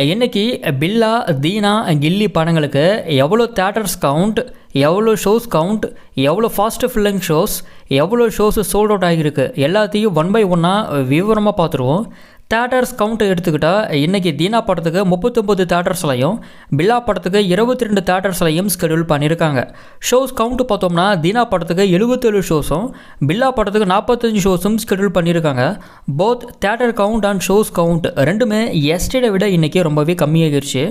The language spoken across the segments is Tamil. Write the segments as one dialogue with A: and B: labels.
A: இன்றைக்கி பில்லா தீனா கில்லி படங்களுக்கு எவ்வளோ தேட்டர்ஸ் கவுண்ட் எவ்வளோ ஷோஸ் கவுண்ட் எவ்வளோ ஃபாஸ்ட் ஃபில்லிங் ஷோஸ் எவ்வளோ ஷோஸ் சோல்ட் அவுட் ஆகியிருக்கு எல்லாத்தையும் ஒன் பை ஒன்னாக விவரமாக பார்த்துருவோம். தேட்டர்ஸ் கவுண்ட் எடுத்துக்கிட்டால் இன்றைக்கி தீனா படத்துக்கு முப்பத்தொம்பது தேட்டர்ஸ்லையும் பில்லா படத்துக்கு இருபத்தி ரெண்டு தேட்டர்ஸ்லையும் ஸ்கெடியூல் பண்ணியிருக்காங்க ஷோஸ் கவுண்ட் பார்த்தோம்னா தீனா படத்துக்கு எழுபத்தேழு ஷோஸும் பில்லா படத்துக்கு நாற்பத்தஞ்சு ஷோஸும் ஸ்கெடியூல் பண்ணியிருக்காங்க both theatre count and shows count ரெண்டுமே எஸ்டேடை விட இன்றைக்கி ரொம்பவே கம்மியாகிருச்சு.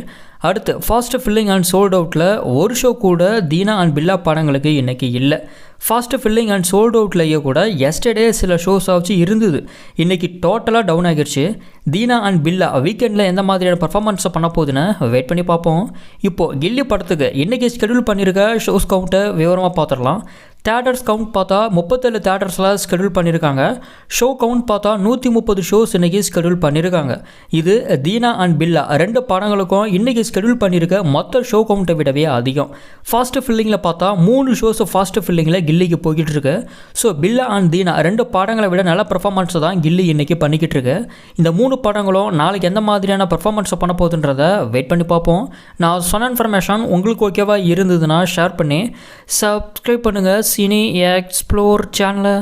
A: அடுத்து ஃபாஸ்ட் ஃபில்லிங் அண்ட் சோல்ட் அவுட்டில் ஒரு ஷோ கூட தீனா அண்ட் பில்லா படங்களுக்கு இன்றைக்கி இல்லை. ஃபாஸ்ட் ஃபில்லிங் அண்ட் சோல்ட் அவுட்லேயே கூட எஸ்டர்டே சில ஷோஸ் ஆச்சு இருந்தது. இன்றைக்கி டோட்டலாக டவுன் ஆகிடுச்சு தீனா அண்ட் பில்லா வீக்கெண்டில் எந்த மாதிரியான பர்ஃபார்மன்ஸை பண்ண போகுதுன்னு வெயிட் பண்ணி பார்ப்போம். இப்போது கில்லி படத்துக்கு இன்றைக்கி ஷெடியூல் பண்ணியிருக்க ஷோஸ் கவுண்ட்டை விவரமாக பார்த்துடலாம். தேட்டர்ஸ் கவுண்ட் பார்த்தா முப்பத்தேழு தேட்டர்ஸில் ஸ்கெடியூல் பண்ணியிருக்காங்க ஷோ கவுண்ட் பார்த்தா நூற்றி முப்பது ஷோஸ் இன்றைக்கி ஸ்கெடியூல் பண்ணியிருக்காங்க இது தீனா அண்ட் பில்லா ரெண்டு படங்களுக்கும் இன்றைக்கி ஸ்கெடியூல் பண்ணியிருக்க மொத்த ஷோ கவுண்ட்டை விடவே அதிகம். ஃபாஸ்ட் ஃபில்லிங்கில் பார்த்தா மூணு ஷோஸ் ஃபாஸ்ட் ஃபில்லிங்கில் கில்லிக்கு போய்கிட்டு இருக்கு ஸோ பில்லா அண்ட் தீனா ரெண்டு படங்களை விட நல்ல பர்ஃபார்மன்ஸை தான் கில்லி இன்றைக்கி பண்ணிக்கிட்டு இருக்கு இந்த மூணு படங்களும் நாளைக்கு எந்த மாதிரியான பர்ஃபார்மன்ஸை பண்ண போகுதுன்றதை வெயிட் பண்ணி பார்ப்போம். நான் சொன்ன இன்ஃபர்மேஷன் உங்களுக்கு ஓகேவாக இருந்ததுன்னா ஷேர் பண்ணி சப்ஸ்கிரைப் பண்ணுங்கள் சினி எக்ஸ்ப்ளோர் சேனலை